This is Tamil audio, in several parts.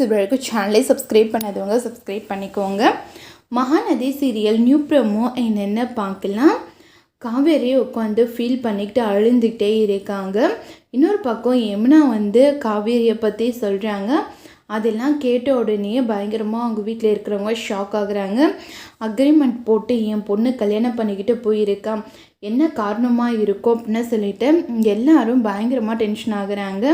ஃப்ரெண்ட்ஸ் இது வரைக்கும் சேனலை சப்ஸ்கிரைப் பண்ணாதவங்க சப்ஸ்கிரைப் பண்ணிக்கோங்க. மகாநதி சீரியல் நியூ ப்ரமோ என்னென்ன பார்க்கலாம்? காவேரி உட்காந்து ஃபீல் பண்ணிக்கிட்டு அழுந்துக்கிட்டே இருக்காங்க. இன்னொரு பக்கம் யமுனா வந்து காவேரியை பற்றி சொல்கிறாங்க அதெல்லாம் கேட்ட உடனே பயங்கரமாக அவங்க வீட்டில் இருக்கிறவங்க ஷாக் ஆகுறாங்க. அக்ரிமெண்ட் போட்டு என் பொண்ணு கல்யாணம் பண்ணிக்கிட்டு போயிருக்கான் என்ன காரணமாக இருக்கும் அப்படின்னு சொல்லிட்டு எல்லாரும் பயங்கரமாக டென்ஷன் ஆகுறாங்க.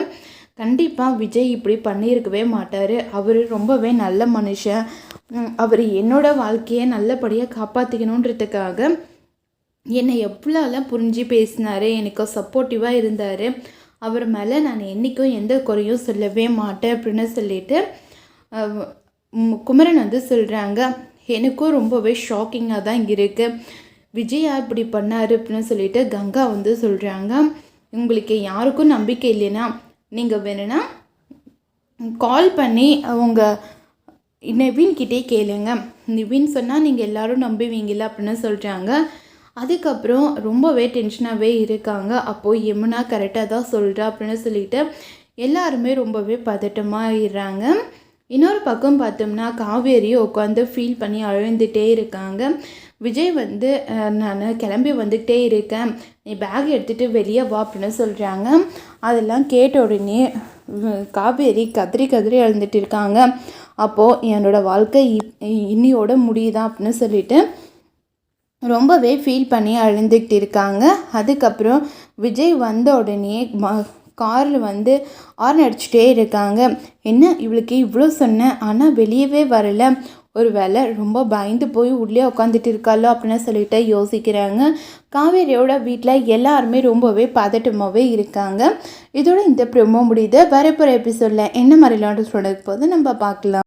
கண்டிப்பாக விஜய் இப்படி பண்ணியிருக்கவே மாட்டார். அவர் ரொம்பவே நல்ல மனுஷன். அவர் என்னோட வாழ்க்கையை நல்லபடியாக காப்பாற்றிக்கணுன்றதுக்காக என்னை எவ்வளோலாம் புரிஞ்சு பேசினார் எனக்கு சப்போர்ட்டிவாக இருந்தார். அவர் மேலே நான் என்றைக்கும் எந்த குறையும் சொல்லவே மாட்டேன் அப்படின்னு சொல்லிட்டு குமரன் வந்து சொல்கிறாங்க எனக்கும் ரொம்பவே ஷாக்கிங்காக தான் இருக்குது விஜயா இப்படி பண்ணார் அப்படின்னு சொல்லிட்டு கங்கா வந்து சொல்கிறாங்க உங்களுக்கு யாருக்கும் நம்பிக்கை இல்லைன்னா நீங்கள் வேணும்னா கால் பண்ணி அவங்க நிவின்கிட்டே கேளுங்க. நிவின் சொன்னால் நீங்கள் எல்லோரும் நம்புவீங்கள அப்படின்னு சொல்கிறாங்க அதுக்கப்புறம் ரொம்பவே டென்ஷனாகவே இருக்காங்க. அப்போது யமுனா கரெக்டாக தான் சொல்கிறா அப்படின்னு சொல்லிட்டு எல்லாருமே ரொம்பவே பதட்டமாக ஆயிடுறாங்க. இன்னொரு பக்கம் பார்த்தோம்னா காவேரி உட்காந்து ஃபீல் பண்ணி அழுந்துகிட்டே இருக்காங்க. விஜய் வந்து நான் கிளம்பி வந்துகிட்டே இருக்கேன். நீ பேக் எடுத்துகிட்டு வெளியே வா அப்படின்னு சொல்கிறாங்க அதெல்லாம் கேட்ட உடனே காவேரி கதறி கதறி அழுந்துட்டு இருக்காங்க. அப்போது என்னோடய வாழ்க்கை இ- இன்னியோட முடியுதா அப்படின்னு சொல்லிட்டு ரொம்பவே ஃபீல் பண்ணி அழுந்துக்கிட்டு இருக்காங்க. அதுக்கப்புறம் விஜய் வந்த உடனே ம காரில் வந்து ஆர்ன் அடிச்சுட்டே இருக்காங்க. என்ன இவளுக்கு இவ்வளோ சொன்னேன் ஆனால் வெளியவே வரல. ஒரு வேளை ரொம்ப பயந்து போய் உள்ளே உட்காந்துட்டு இருக்காளோ அப்படின்னு சொல்லிட்டு யோசிக்கிறாங்க. காவேரியோட வீட்டில் எல்லாருமே ரொம்பவே பதட்டமாகவே இருக்காங்க. இதோட இந்த ப்ரோமோ முடியுது. வரப்போகிற எபிசோடில் என்ன மாதிரிலாம் சொல்லிட்டு போது நம்ம பார்க்கலாம்.